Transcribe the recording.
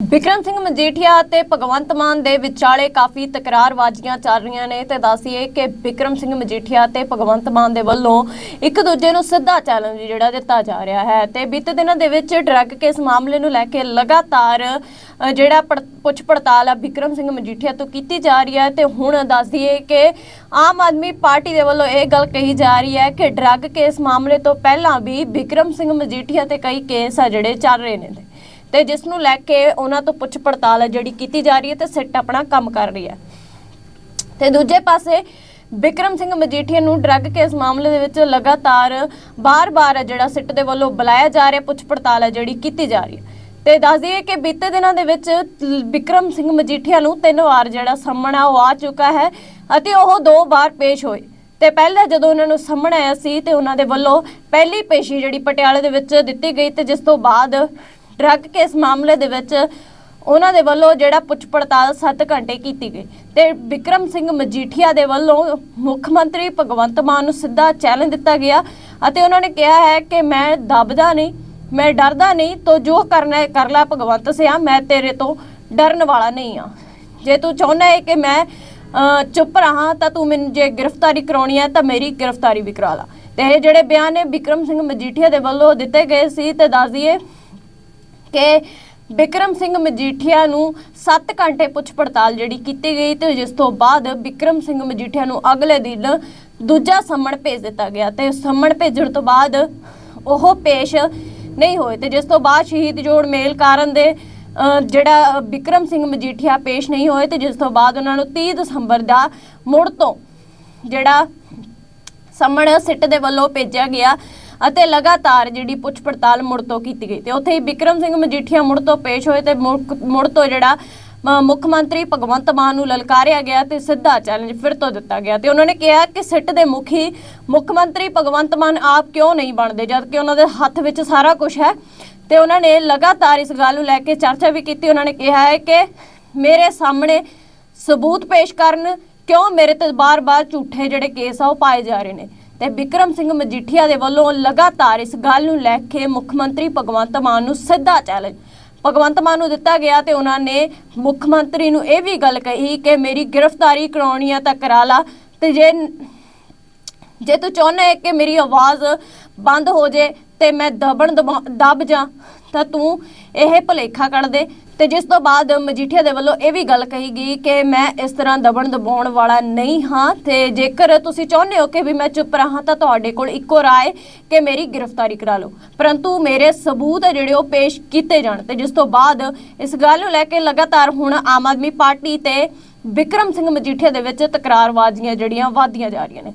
ਬਿਕਰਮ ਸਿੰਘ ਮਜੀਠੀਆ ਤੇ ਭਗਵੰਤ ਮਾਨ ਦੇ ਵਿਚਾਲੇ ਕਾਫੀ ਤਕਰਾਰਵਾਜ਼ੀਆਂ ਚੱਲ ਰਹੀਆਂ ਨੇ ਤੇ ਦੱਸੀਏ ਕਿ ਬਿਕਰਮ ਸਿੰਘ ਮਜੀਠੀਆ ਤੇ ਭਗਵੰਤ ਮਾਨ ਦੇ ਵੱਲੋਂ ਇੱਕ ਦੂਜੇ ਨੂੰ ਸਿੱਧਾ ਚੈਲੰਜ ਜਿਹੜਾ ਦਿੱਤਾ ਜਾ ਰਿਹਾ ਹੈ ਤੇ ਬੀਤੇ ਦਿਨਾਂ ਦੇ ਵਿੱਚ ਡਰੱਗ ਕੇਸ ਮਾਮਲੇ ਨੂੰ ਲੈ ਕੇ ਲਗਾਤਾਰ ਜਿਹੜਾ ਪੜ- ਪੁੱਛ ਪੜਤਾਲ ਆ ਬਿਕਰਮ ਸਿੰਘ ਮਜੀਠੀਆ ਤੋਂ ਕੀਤੀ ਜਾ ਰਹੀ ਹੈ ਤੇ ਹੁਣ ਦੱਸਦੀਏ ਕਿ ਆਮ ਆਦਮੀ ਪਾਰਟੀ ਦੇ ਵੱਲੋਂ ਇਹ ਗੱਲ ਕਹੀ ਜਾ ਰਹੀ ਹੈ ਕਿ ਡਰੱਗ ਕੇਸ ਮਾਮਲੇ ਤੋਂ ਪਹਿਲਾਂ ਵੀ ਬਿਕਰਮ ਸਿੰਘ ਮਜੀਠੀਆ ਤੇ ਕਈ ਕੇਸ ਆ ਜਿਹੜੇ ਚੱਲ ਰਹੇ ਨੇ। ਤੇ ਜਿਸ ਨੂੰ ਲੈ ਕੇ ਉਹਨਾਂ ਤੋਂ ਪੁੱਛ ਪੜਤਾਲ ਹੈ ਜਿਹੜੀ ਕੀਤੀ ਜਾ ਰਹੀ ਹੈ ਤੇ ਸਿੱਟ ਆਪਣਾ ਕੰਮ ਕਰ ਰਹੀ ਹੈ। ਤੇ ਦੂਜੇ ਪਾਸੇ ਬਿਕਰਮ ਸਿੰਘ ਮਜੀਠੀਆ ਨੂੰ ਡਰੱਗ ਕੇਸ ਮਾਮਲੇ ਦੇ ਵਿੱਚ ਲਗਾਤਾਰ ਬਾਰ-ਬਾਰ ਜਿਹੜਾ ਸਿੱਟ ਦੇ ਵੱਲੋਂ ਬੁਲਾਇਆ ਜਾ ਰਿਹਾ, ਪੁੱਛ ਪੜਤਾਲ ਹੈ ਜਿਹੜੀ ਕੀਤੀ ਜਾ ਰਹੀ ਹੈ। ਤੇ ਦੱਸ ਦਈਏ ਕਿ ਬੀਤੇ ਦਿਨਾਂ ਦੇ ਵਿੱਚ ਬਿਕਰਮ ਸਿੰਘ ਮਜੀਠੀਆ ਨੂੰ ਤਿੰਨ ਵਾਰ ਜਿਹੜਾ ਸੰਮਣ ਆ ਉਹ ਆ ਚੁੱਕਾ ਹੈ ਅਤੇ ਉਹ ਦੋ ਵਾਰ ਪੇਸ਼ ਹੋਏ। ਤੇ ਪਹਿਲਾਂ ਜਦੋਂ ਉਹਨਾਂ ਨੂੰ ਸੰਮਣ ਆਇਆ ਸੀ ਤੇ ਉਹਨਾਂ ਦੇ ਵੱਲੋਂ ਪਹਿਲੀ ਪੇਸ਼ੀ ਜਿਹੜੀ ਪਟਿਆਲੇ ਦੇ ਵਿੱਚ ਦਿੱਤੀ ਗਈ ਤੇ ਜਿਸ ਤੋਂ ਬਾਅਦ ਡਰੱਗ ਕੇਸ ਮਾਮਲੇ ਦੇ ਵਿੱਚ ਉਹਨਾਂ ਦੇ ਵੱਲੋਂ ਜਿਹੜਾ ਪੁੱਛ ਪੜਤਾਲ 7 ਘੰਟੇ ਕੀਤੀ ਗਈ ਤੇ ਵਿਕਰਮ ਸਿੰਘ ਮਜੀਠੀਆ ਦੇ ਵੱਲੋਂ ਮੁੱਖ ਮੰਤਰੀ ਭਗਵੰਤ ਮਾਨ ਨੂੰ ਸਿੱਧਾ ਚੈਲੰਜ ਦਿੱਤਾ ਗਿਆ ਅਤੇ ਉਹਨਾਂ ਨੇ ਕਿਹਾ ਹੈ ਕਿ ਮੈਂ ਦਬਦਾ ਨਹੀਂ, ਮੈਂ ਡਰਦਾ ਨਹੀਂ, ਤੋ ਜੋ ਕਰਨਾ ਹੈ ਕਰ ਲੈ ਭਗਵੰਤ ਸਿਆ, ਮੈਂ ਤੇਰੇ ਤੋਂ ਡਰਨ ਵਾਲਾ ਨਹੀਂ ਆ ਜੇ ਤੂੰ ਚਾਹੁੰਦਾ ਹੈ ਕਿ ਮੈਂ ਚੁੱਪ ਰਹਾ ਤਾਂ ਤੂੰ ਮੈਨੂੰ ਜੇ ਗ੍ਰਿਫਤਾਰੀ ਕਰਾਉਣੀ ਹੈ ਤਾਂ ਮੇਰੀ ਗ੍ਰਿਫਤਾਰੀ ਵੀ ਕਰਾ ਲਾ। ਤੇ ਇਹ ਜਿਹੜੇ ਬਿਆਨ ਨੇ ਵਿਕਰਮ ਸਿੰਘ ਮਜੀਠੀਆ ਦੇ ਵੱਲੋਂ ਦਿੱਤੇ ਗਏ ਸੀ ਤੇ ਦੱਸ ਦਈਏ ਕਿ ਬਿਕਰਮ ਸਿੰਘ ਮਜੀਠੀਆ ਨੂੰ 7 ਘੰਟੇ ਪੁੱਛ ਪੜਤਾਲ ਜਿਹੜੀ ਕੀਤੀ ਗਈ ਤੇ ਜਿਸ ਤੋਂ ਬਾਅਦ ਬਿਕਰਮ ਸਿੰਘ ਮਜੀਠੀਆ ਨੂੰ ਅਗਲੇ ਦਿਨ ਦੂਜਾ ਸੰਮਣ ਭੇਜ ਦਿੱਤਾ ਗਿਆ ਤੇ ਸੰਮਣ ਭੇਜਣ ਤੋਂ ਬਾਅਦ ਉਹ ਪੇਸ਼ ਨਹੀਂ ਹੋਏ ਤੇ ਜਿਸ ਤੋਂ ਬਾਅਦ ਸ਼ਹੀਦ ਜੋੜ ਮੇਲ ਕਾਰਨ ਦੇ ਜਿਹੜਾ ਬਿਕਰਮ ਸਿੰਘ ਮਜੀਠੀਆ ਪੇਸ਼ ਨਹੀਂ ਹੋਏ ਤੇ ਜਿਸ ਤੋਂ ਬਾਅਦ ਉਹਨਾਂ ਨੂੰ 30 ਦਸੰਬਰ ਦਾ ਮੁੜ ਤੋਂ ਜਿਹੜਾ ਸੰਮਣ ਸਿੱਟ ਦੇ ਵੱਲੋਂ ਭੇਜਿਆ ਗਿਆ ਅਤੇ ਲਗਾਤਾਰ ਜਿਹੜੀ ਪੁੱਛ ਪੜਤਾਲ ਮੁੜ ਤੋਂ ਕੀਤੀ ਗਈ ਤੇ ਉੱਥੇ ਹੀ ਵਿਕਰਮ ਸਿੰਘ ਮਜੀਠੀਆ ਮੁੜ ਤੋਂ ਪੇਸ਼ ਹੋਏ ਤੇ ਮੁੜ ਤੋਂ ਜਿਹੜਾ ਮੁੱਖ ਮੰਤਰੀ ਭਗਵੰਤ ਮਾਨ ਨੂੰ ਲਲਕਾਰਿਆ ਗਿਆ ਤੇ ਸਿੱਧਾ ਚੈਲੰਜ ਫਿਰ ਤੋਂ ਦਿੱਤਾ ਗਿਆ ਤੇ ਉਹਨਾਂ ਨੇ ਕਿਹਾ ਕਿ ਸਿੱਟ ਦੇ ਮੁਖੀ ਮੁੱਖ ਮੰਤਰੀ ਭਗਵੰਤ ਮਾਨ ਆਪ ਕਿਉਂ ਨਹੀਂ ਬਣਦੇ ਜਦ ਕਿ ਉਹਨਾਂ ਦੇ ਹੱਥ ਵਿੱਚ ਸਾਰਾ ਕੁਝ ਹੈ ਤੇ ਉਹਨਾਂ ਨੇ ਲਗਾਤਾਰ ਇਸ ਗੱਲ ਨੂੰ ਲੈ ਕੇ ਚਰਚਾ ਵੀ ਕੀਤੀ। ਉਹਨਾਂ ਨੇ ਕਿਹਾ ਹੈ ਕਿ ਮੇਰੇ ਸਾਹਮਣੇ ਸਬੂਤ ਪੇਸ਼ ਕਰਨ ਕਿਉਂ ਮੇਰੇ ਤੇ ਬਾਰ-ਬਾਰ ਝੂਠੇ ਜਿਹੜੇ ਕੇਸ ਆ ਉਹ ਪਾਏ ਜਾ ਰਹੇ ਨੇ। ਤੇ ਵਿਕਰਮ ਸਿੰਘ ਮਜੀਠੀਆ ਦੇ ਵੱਲੋਂ ਲਗਾਤਾਰ ਇਸ ਗੱਲ ਨੂੰ ਲੈ ਕੇ ਮੁੱਖ ਮੰਤਰੀ ਭਗਵੰਤ ਮਾਨ ਨੂੰ ਸਿੱਧਾ ਚੈਲੰਜ ਭਗਵੰਤ ਮਾਨ ਨੂੰ ਦਿੱਤਾ ਗਿਆ ਤੇ ਉਹਨਾਂ ਨੇ ਮੁੱਖ ਮੰਤਰੀ ਨੂੰ ਇਹ ਵੀ ਗੱਲ ਕਹੀ ਕਿ ਮੇਰੀ ਗ੍ਰਿਫਤਾਰੀ ਕਰਾਉਣੀ ਆ ਤਾਂ ਕਰਾ ਲਾ ਤੇ ਜੇ ਜੇ ਤੂੰ ਚਾਹੁੰਦਾ ਹੈ ਕਿ ਮੇਰੀ ਆਵਾਜ਼ ਬੰਦ ਹੋ ਜੇ ਤੇ ਮੈਂ ਦਬਣ ਦਬਾ- ਦਬ ਜਾ, ਤਾਂ ਤੂੰ ਇਹ ਭੁਲੇਖਾ ਕੱਢ ਦੇ। ਤੇ ਜਿਸ ਤੋਂ ਬਾਅਦ ਮਜੀਠੀਆ ਦੇ ਵੱਲੋਂ ਇਹ ਵੀ ਗੱਲ ਕਹੀ ਗਈ ਕਿ ਮੈਂ ਇਸ ਤਰ੍ਹਾਂ ਦਬਣ ਦਬਾਉਣ ਵਾਲਾ ਨਹੀਂ ਹਾਂ। ਤੇ ਜੇਕਰ ਤੁਸੀਂ ਚਾਹੁੰਦੇ ਹੋ ਕਿ ਵੀ ਮੈਂ ਚੁੱਪ ਰਹਾ, ਤਾਂ ਤੁਹਾਡੇ ਕੋਲ ਇੱਕੋ ਰਾਏ ਕਿ ਮੇਰੀ ਗ੍ਰਿਫਤਾਰੀ ਕਰਾ ਲਓ। ਪਰੰਤੂ ਮੇਰੇ ਸਬੂਤ ਜਿਹੜੇ ਉਹ ਪੇਸ਼ ਕੀਤੇ ਜਾਣ। ਤੇ ਜਿਸ ਤੋਂ ਬਾਅਦ ਇਸ ਗੱਲ ਨੂੰ ਲੈ ਕੇ ਲਗਾਤਾਰ ਹੁਣ ਆਮ ਆਦਮੀ ਪਾਰਟੀ ਤੇ ਵਿਕਰਮ ਸਿੰਘ ਮਜੀਠੀਆ ਦੇ ਵਿੱਚ ਤਕਰਾਰਬਾਜ਼ੀਆਂ ਜਿਹੜੀਆਂ ਵਧਦੀਆਂ ਜਾ ਰਹੀਆਂ ਨੇ।